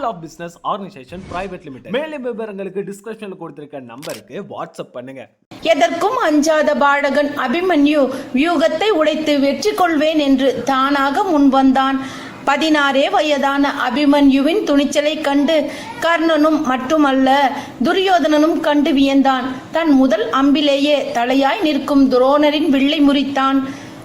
school of business organisation private limited மேலும் விவரங்களுக்கு டிஸ்கிரிப்ஷன்ல கொடுத்திருக்க நம்பருக்கு வாட்ஸ்அப் பண்ணுங்க. எதற்கும் அஞ்சாத பாடகன் அபிமன்யு வியூகத்தை உடைத்து வெற்றி கொள்வேன் என்று தானாக முன்வந்தான். பதினாறே வயதான அபிமன்யுவின் துணிச்சலை கண்டு கர்ணனும் மட்டுமல்ல துரியோதனனும் கண்டு வியந்தான். தன் முதல் அம்பிலேயே தலையாய் நிற்கும் துரோணரின் வில்லை முறித்தான்.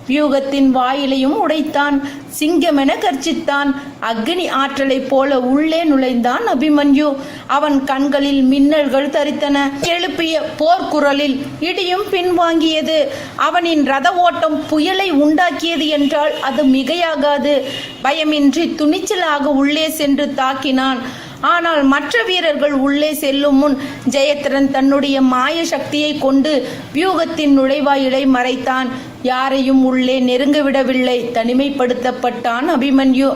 வியூகத்தின் வாயிலையும் உடைத்தான். சிங்கமென கர்ச்சித்தான். அக்னி ஆற்றலைப் போல உள்ளே நுழைந்தான் அபிமன்யு. அவன் கண்களில் மின்னல்கள் தரித்தன. எழுப்பிய போர்க்குரலில் இடியும் பின்வாங்கியது. அவனின் ரத ஓட்டம் புயலை உண்டாக்கியது என்றால் அது மிகையாகாது. பயமின்றி துணிச்சலாக உள்ளே சென்று தாக்கினான். ஆனால் மற்ற வீரர்கள் உள்ளே செல்லும் முன் ஜெயத்திரன் தன்னுடைய மாய சக்தியை கொண்டு வியூகத்தின் நுழைவாயிலை மறைத்தான். யாரையும் உள்ளே நெருங்க விடவில்லை. தனிமைப்படுத்தப்பட்டான் அபிமன்யு.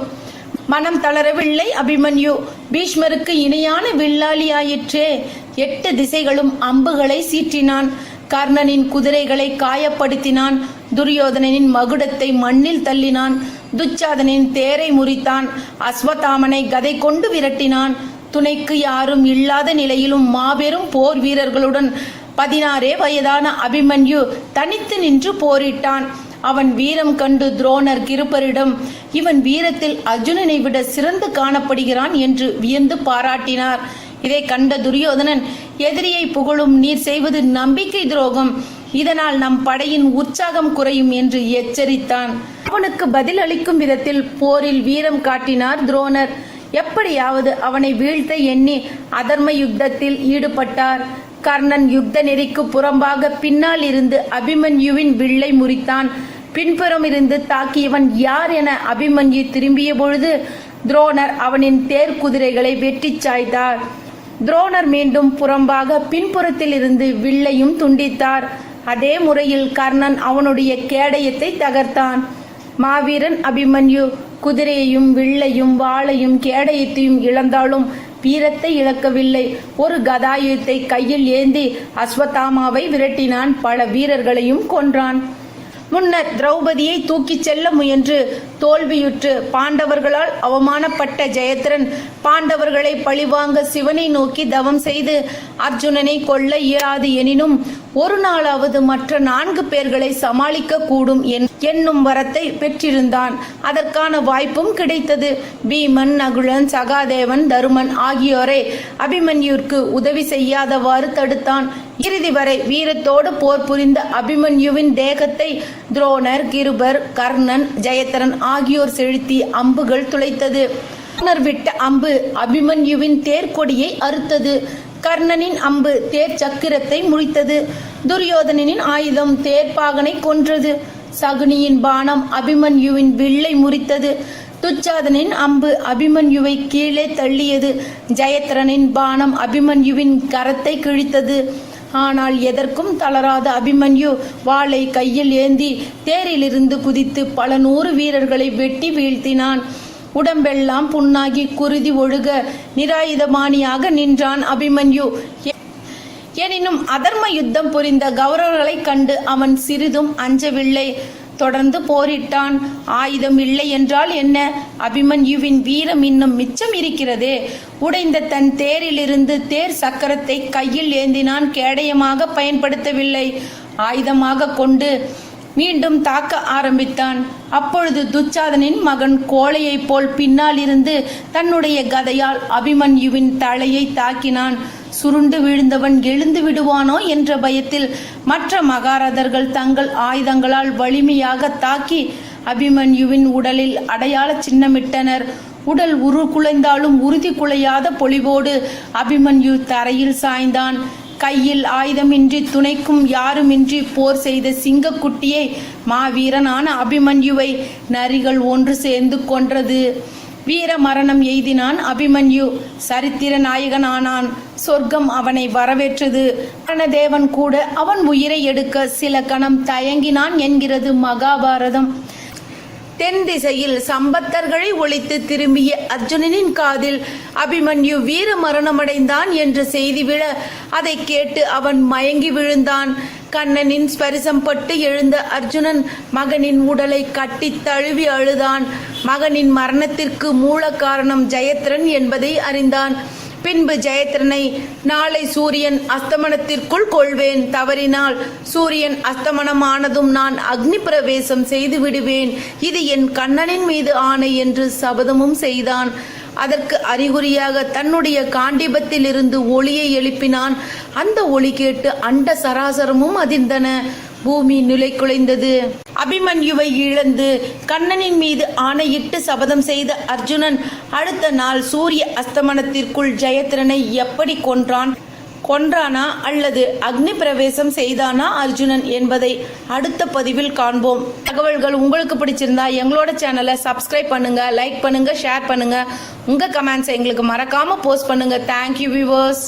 மனம் தளரவில்லை அபிமன்யு. பீஷ்மருக்கு இணையான வில்லாளியாயிற்றே. எட்டு திசைகளும் அம்புகளை சீற்றினான். கர்ணனின் குதிரைகளை காயப்படுத்தினான். துரியோதனனின் மகுடத்தை மண்ணில் தள்ளினான். துச்சாதனின் தேரை முறித்தான். அஸ்வதாமனை கதை கொண்டு விரட்டினான். துணைக்கு யாரும் இல்லாத நிலையிலும் மாபெரும் போர் வீரர்களுடன் பதினாறே வயதான அபிமன்யு தனித்து நின்று போரிட்டான். அவன் வீரம் கண்டு துரோணர் கிருப்பரிடம் இவன் வீரத்தில் அர்ஜுனனை விட சிறந்து காணப்படுகிறான் என்று வியந்து பாராட்டினார். இதை கண்ட துரியோதனன் எதிரியை புகழும் நீர் செய்வது நம்பிக்கை துரோகம். இதனால் நம் படையின் உற்சாகம் குறையும் என்று எச்சரித்தான். அவனுக்கு பதில் அளிக்கும் விதத்தில் போரில் வீரம் காட்டினார் துரோணர். எப்படியாவது அவனை வீழ்த்த எண்ணி அதர்ம யுத்தத்தில் ஈடுபட்டார். கர்ணன் யுத்த நெறிக்கு புறம்பாக பின்னால் இருந்து அபிமன்யுவின் வில்லை முறித்தான். பின்புறம் இருந்து தாக்கியவன் யார் என அபிமன்யு திரும்பிய பொழுது துரோணர் அவனின் தேர் குதிரைகளை வெட்டி சாய்த்தார். துரோணர் மீண்டும் புறம்பாக பின்புறத்தில் இருந்து வில்லையும் துண்டித்தார். அதே முறையில் கர்ணன் அவனுடைய கேடயத்தை தகர்த்தான். மாவீரன் அபிமன்யு குதிரையையும் வில்லையும் வாளையும் கேடயத்தையும் இழந்தாலும் வீரத்தை இழக்கவில்லை. ஒரு கதாயுத்தை கையில் ஏந்தி அஸ்வத்தாமாவை விரட்டினான். பல வீரர்களையும் கொன்றான். முன்னர் திரௌபதியை தூக்கிச் செல்ல முயன்று தோல்வியுற்று பாண்டவர்களால் அவமானப்பட்ட ஜெயத்ரன் பாண்டவர்களை பழிவாங்க சிவனை நோக்கி தவம் செய்து அர்ஜுனனை கொல்ல இயலாது எனினும் ஒரு நாளாவது மற்ற நான்கு பேர்களை சமாளிக்க கூடும் என்னும் வரத்தை பெற்றிருந்தான். அதற்கான வாய்ப்பும் கிடைத்தது. பீமன் நகுலன் சகாதேவன் தருமன் ஆகியோரை அபிமன்யுவிற்கு உதவி செய்யாதவாறு தடுத்தான். இறுதி வரை வீரத்தோடு போர் புரிந்த அபிமன்யுவின் தேகத்தை துரோணர் கிருபர் கர்ணன் ஜெயத்ரன் ஆகியோர் செலுத்தி அம்புகள் துளைத்தது. கர்ணர் விட்ட அம்பு அபிமன்யுவின் தேர்கொடியை அறுத்தது. கர்ணனின் அம்பு தேர் சக்கரத்தை முறித்தது. துரியோதனனின் ஆயுதம் தேர்ப்பாகனை கொன்றது. சகுனியின் பானம் அபிமன்யுவின் வில்லை முறித்தது. துச்சாதனின் அம்பு அபிமன்யுவை கீழே தள்ளியது. ஜெயத்ரனின் பானம் அபிமன்யுவின் கரத்தை கிழித்தது. ஆனால் எதற்கும் தளராத அபிமன்யு வாளை கையில் ஏந்தி தேரிலிருந்து குதித்து பல நூறு வீரர்களை வெட்டி வீழ்த்தினான். உடம்பெல்லாம் புண்ணாகி குருதி ஒழுக நிராயுதபாணியாக நின்றான் அபிமன்யு. எனினும் அதர்ம யுத்தம் புரிந்த கௌரவர்களைக் கண்டு அவன் சிறிதும் அஞ்சவில்லை. தொடர்ந்து போரிட்டான். ஆயுதம் இல்லை என்றால் என்ன? அபிமன்யுவின் வீரம் இன்னும் மிச்சம் இருக்கிறதே. உடைந்த தன் தேரிலிருந்து தேர் சக்கரத்தை கையில் ஏந்தினான். கேடயமாக பயன்படுத்தவில்லை. ஆயுதமாக கொண்டு மீண்டும் தாக்க ஆரம்பித்தான். அப்பொழுது துச்சாதனின் மகன் கோழையைப் போல் பின்னால் இருந்து தன்னுடைய கதையால் அபிமன்யுவின் தலையை தாக்கினான். சுருண்டு வீழ்ந்தவன் எழுந்து விடுவானோ என்ற பயத்தில் மற்ற மகாரதர்கள் தங்கள் ஆயுதங்களால் வலிமையாக தாக்கி அபிமன்யுவின் உடலில் அடையாள சின்னமிட்டனர். உடல் உரு குலைந்தாலும் உறுதி குலையாத பொலிவோடு அபிமன்யு தரையில் சாய்ந்தான். கையில் ஆயுதமின்றி துணைக்கும் யாருமின்றி போர் செய்த சிங்கக்குட்டியை மாவீரனான அபிமன்யுவை நரிகள் ஒன்று சேர்ந்து கொன்றது. வீர மரணம் எய்தினான் அபிமன்யு. சரித்திர நாயகனானான். சொர்க்கம் அவனை வரவேற்றது. மரணதேவன் கூட அவன் உயிரை எடுக்க சில கணம் தயங்கினான் என்கிறது மகாபாரதம். தென் திசையில் சம்பத்தர்களை ஒழித்து திரும்பிய அர்ஜுனனின் காதில் அபிமன்யு வீர மரணமடைந்தான் என்ற செய்தி விழ அதை கேட்டு அவன் மயங்கி விழுந்தான். கண்ணனின் ஸ்பரிசம் பட்டு எழுந்த அர்ஜுனன் மகனின் உடலை கட்டி தழுவி அழுதான். மகனின் மரணத்திற்கு மூல காரணம் ஜெயத்ரன் என்பதை அறிந்தான். பின்பு ஜெயத்ரனை நாளை சூரியன் அஸ்தமனத்திற்குள் கொள்வேன். தவறினால் சூரியன் அஸ்தமனமானதும் நான் அக்னி பிரவேசம் செய்து விடுவேன். இது என் கண்ணனின் மீது ஆணை என்று சபதமும் செய்தான். அதற்கு அறிகுறியாக தன்னுடைய காண்டிபத்தில் இருந்து ஒளியை எழுப்பினான். அந்த ஒளி கேட்டு அண்ட சராசரமும் அதிர்ந்தன. பூமி நிலை குலைந்தது. அபிமன்யுவை இழந்து கண்ணனின் மீது ஆணையிட்டு சபதம் செய்த அர்ஜுனன் அடுத்த நாள் சூரிய அஸ்தமனத்திற்குள் ஜெயத்ரனை எப்படி கொன்றான்? கொன்றானா அல்லது அக்னி பிரவேசம் செய்தானா அர்ஜுனன் என்பதை அடுத்த பதிவில் காண்போம். தகவல்கள் உங்களுக்கு பிடிச்சிருந்தா எங்களோட சேனலை சப்ஸ்கிரைப் பண்ணுங்க லைக் பண்ணுங்க ஷேர் பண்ணுங்க. உங்க கமெண்ட்ஸ் எங்களுக்கு மறக்காம போஸ்ட் பண்ணுங்க. Thank you viewers